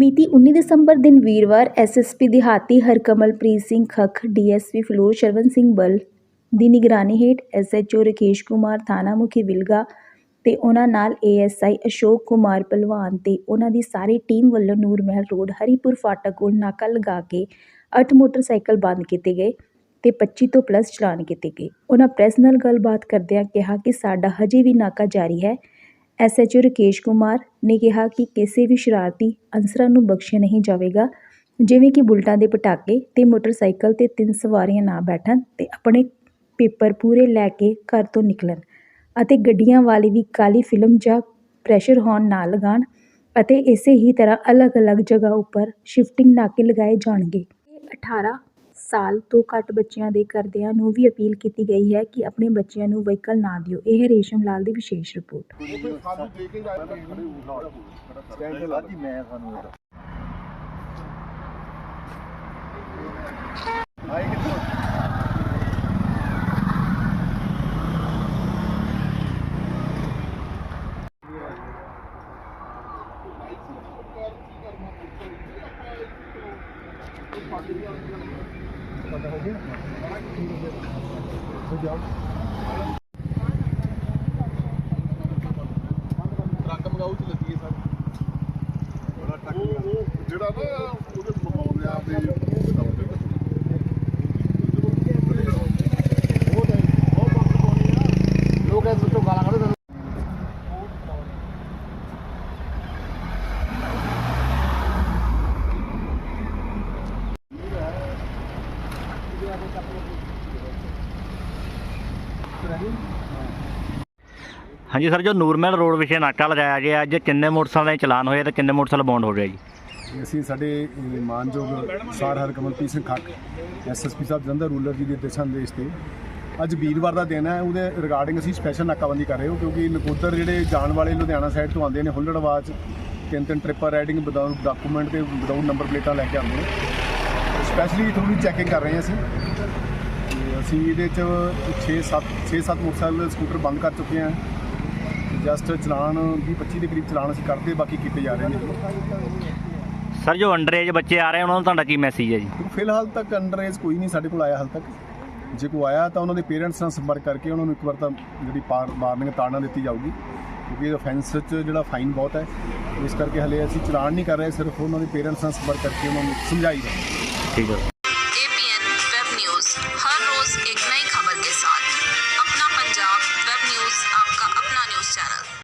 ਮਿਤੀ 19 ਦਸੰਬਰ ਦਿਨ ਵੀਰਵਾਰ ਐਸਐਸਪੀ ਦਿਹਾਤੀ ਹਰਕਮਲਪ੍ਰੀਤ ਸਿੰਘ ਖੱਖ ਡੀਐਸਪੀ ਫਲੋਰ ਸ਼ਰਵਨ ਸਿੰਘ ਬਲ ਦੀ ਨਿਗਰਾਨੀ ਹੇਠ ਐਸਐਚਓ ਰਕੇਸ਼ ਕੁਮਾਰ, ਥਾਣਾ ਮੁਖੀ ਵਿਲਗਾ ਤੇ ਉਹਨਾਂ ਨਾਲ ਏਐਸਆਈ ਅਸ਼ੋਕ ਕੁਮਾਰ ਪਹਿਲਵਾਨ ਤੇ ਉਹਨਾਂ ਦੀ ਸਾਰੀ ਟੀਮ ਵੱਲੋਂ ਨੂਰ ਮਹਿਲ ਰੋਡ, ਹਰੀਪੁਰ ਫਾਟਕ ਕੋਲ ਨਾਕਾ ਲਗਾ ਕੇ ਅੱਠ ਮੋਟਰਸਾਈਕਲ ਬੰਦ ਕੀਤੇ ਗਏ ਤੇ 25 ਤੋਂ ਪਲੱਸ ਚਲਾਨ ਕੀਤੇ ਗਏ। ਉਹਨਾਂ ਪ੍ਰੈਸ ਨਾਲ ਗੱਲਬਾਤ ਕਰਦਿਆਂ ਕਿਹਾ ਕਿ ਸਾਡਾ ਹਜੇ ਵੀ ਨਾਕਾ ਜਾਰੀ ਹੈ। ਐਸਐਚਓ ਰਕੇਸ਼ ਕੁਮਾਰ ਨੇ ਕਿਹਾ ਕਿ ਕਿਸੇ ਵੀ ਸ਼ਰਾਰਤੀ ਅਨਸਰਾਂ ਨੂੰ ਬਖਸ਼ਿਆ ਨਹੀਂ ਜਾਵੇਗਾ, ਜਿਵੇਂ ਕਿ ਬੁਲਟਾਂ ਦੇ ਪਟਾਕੇ ਤੇ ਮੋਟਰਸਾਈਕਲ ਤੇ ਤਿੰਨ ਸਵਾਰੀਆਂ ਨਾ ਬੈਠਣ ਤੇ ਆਪਣੇ ਪੇਪਰ ਪੂਰੇ ਲੈ ਕੇ ਘਰ ਤੋਂ ਨਿਕਲਣ ਅਤੇ ਗੱਡੀਆਂ ਵਾਲੇ ਵੀ ਕਾਲੀ ਫਿਲਮ ਜਾਂ ਪ੍ਰੈਸ਼ਰ ਹੌਰਨ ਨਾ ਲਗਾਉਣ ਅਤੇ ਇਸੇ ਹੀ ਤਰ੍ਹਾਂ ਅਲੱਗ-ਅਲੱਗ ਜਗ੍ਹਾ ਉੱਪਰ ਸ਼ਿਫਟਿੰਗ ਨਾਕੇ ਲਗਾਏ ਜਾਣਗੇ। 18 ਸਾਲ ਤੋਂ ਘੱਟ ਬੱਚਿਆਂ ਦੇ ਘਰਦਿਆਂ ਨੂੰ ਵੀ ਅਪੀਲ ਕੀਤੀ ਗਈ ਹੈ ਕਿ ਆਪਣੇ ਬੱਚਿਆਂ ਨੂੰ ਵਹੀਕਲ ਨਾ ਦਿਓ। ਇਹ ਰੇਸ਼ਮ ਲਾਲ ਦੀ ਵਿਸ਼ੇਸ਼ ਰਿਪੋਰਟ। ਸਾਨੂੰ ਦੇ ਟਰੱਕ ਮਗਾਉ ਚ ਲੱਗੀ ਹੈ ਸਭ ਜਿਹੜਾ ਨਾ ਉਹਦੇ ਮਗਾਉਣਿਆ ਦੇ ਹਾਂਜੀ ਸਰ, ਜੋ ਨੂਰਮਹਿਲ ਰੋਡ ਵਿਖੇ ਨਾਕਾ ਲਗਾਇਆ ਗਿਆ, ਅੱਜ ਕਿੰਨੇ ਮੋਟਰਸਾਈਕਲ ਦੇ ਚਲਾਨ ਹੋਏ ਤੇ ਕਿੰਨੇ ਮੋਟਰਸਾਈਕਲ ਬੌਂਡ ਹੋ ਗਏ ਜੀ? ਅਸੀਂ ਸਾਡੇ ਮਾਨਯੋਗ ਸਰ ਹਰਕਮਲਪ੍ਰੀਤ ਸਿੰਘ ਖੱਕ ਐਸਐਸਪੀ ਸਾਹਿਬ, ਜਲੰਧਰ ਰੂਲਰ ਜੀ ਦੇ ਦਿਸ਼ਾ ਨਿਰਦੇਸ਼ ਤੇ, ਅੱਜ ਵੀਰਵਾਰ ਦਾ ਦਿਨ ਹੈ, ਉਹਦੇ ਰਿਗਾਰਡਿੰਗ ਅਸੀਂ ਸਪੈਸ਼ਲ ਨਾਕਾਬੰਦੀ ਕਰ ਰਹੇ ਹਾਂ, ਕਿਉਂਕਿ ਨਕੋਦਰ ਜਿਹੜੇ ਜਾਣ ਵਾਲੇ ਲੁਧਿਆਣਾ ਸਾਈਡ ਤੋਂ ਆਉਂਦੇ ਨੇ ਹੁੱਲੜਵਾਜ ਤਿੰਨ ਤਿੰਨ ਟ੍ਰਿਪਰ ਰਾਈਡਿੰਗ ਵਿਦਆਊਟ ਡਾਕੂਮੈਂਟ ਤੇ ਵਿਦਆਊਟ ਨੰਬਰ ਪਲੇਟਾਂ ਲੈ ਕੇ ਆਉਂਦੇ ਨੇ। ਸਪੈਸ਼ਲੀ ਥੋੜੀ ਚੈਕਿੰਗ ਕਰ ਰਹੇ ਹਾਂ ਅਸੀਂ। ਅਸੀਂ ਇਹਦੇ ਚ 6 7 6 7 ਮੋਟਰਸਾਈਕਲ ਸਕੂਟਰ ਬੰਦ ਕਰ ਚੁੱਕੇ ਹਾਂ। ਜਸਟ ਚਲਾਨ ਵੀਹ 25 ਦੇ ਕਰੀਬ ਚਲਾਨ ਅਸੀਂ ਕਰਦੇ ਬਾਕੀ ਕੀਤੇ ਜਾ ਰਹੇ ਨੇ ਸਰ ਜੋ ਅੰਡਰ ਏਜ ਬੱਚੇ ਆ ਰਹੇ ਉਹਨਾਂ ਨੂੰ ਤੁਹਾਡਾ ਕੀ ਮੈਸੇਜ ਹੈ ਜੀ? ਫਿਲਹਾਲ ਤੱਕ ਅੰਡਰ ਏਜ ਕੋਈ ਨਹੀਂ ਸਾਡੇ ਕੋਲ ਆਇਆ ਹਾਲ ਤੱਕ। ਜੇ ਕੋਈ ਆਇਆ ਤਾਂ ਉਹਨਾਂ ਦੇ ਪੇਰੈਂਟਸ ਨਾਲ ਸੰਪਰਕ ਕਰਕੇ ਉਹਨਾਂ ਨੂੰ ਇੱਕ ਵਾਰ ਤਾਂ ਜਿਹੜੀ ਵਾਰਨਿੰਗ ਤਾੜਨਾ ਦਿੱਤੀ ਜਾਊਗੀ। ਕਿਉਂਕਿ ਇਹ ਆਫੈਂਸ 'ਚ ਜਿਹੜਾ ਫਾਈਨ ਬਹੁਤ ਹੈ ਇਸ ਕਰਕੇ ਹਲੇ ਅਸੀਂ ਚਲਾਨ ਨਹੀਂ ਕਰ ਰਹੇ ਸਿਰਫ ਉਹਨਾਂ ਦੇ ਪੇਰੈਂਟਸ ਨਾਲ ਸੰਪਰਕ ਕਰਕੇ ਉਹਨਾਂ ਨੂੰ ਸਮਝਾਈ ਰਹੇ ਠੀਕ ਹੈ।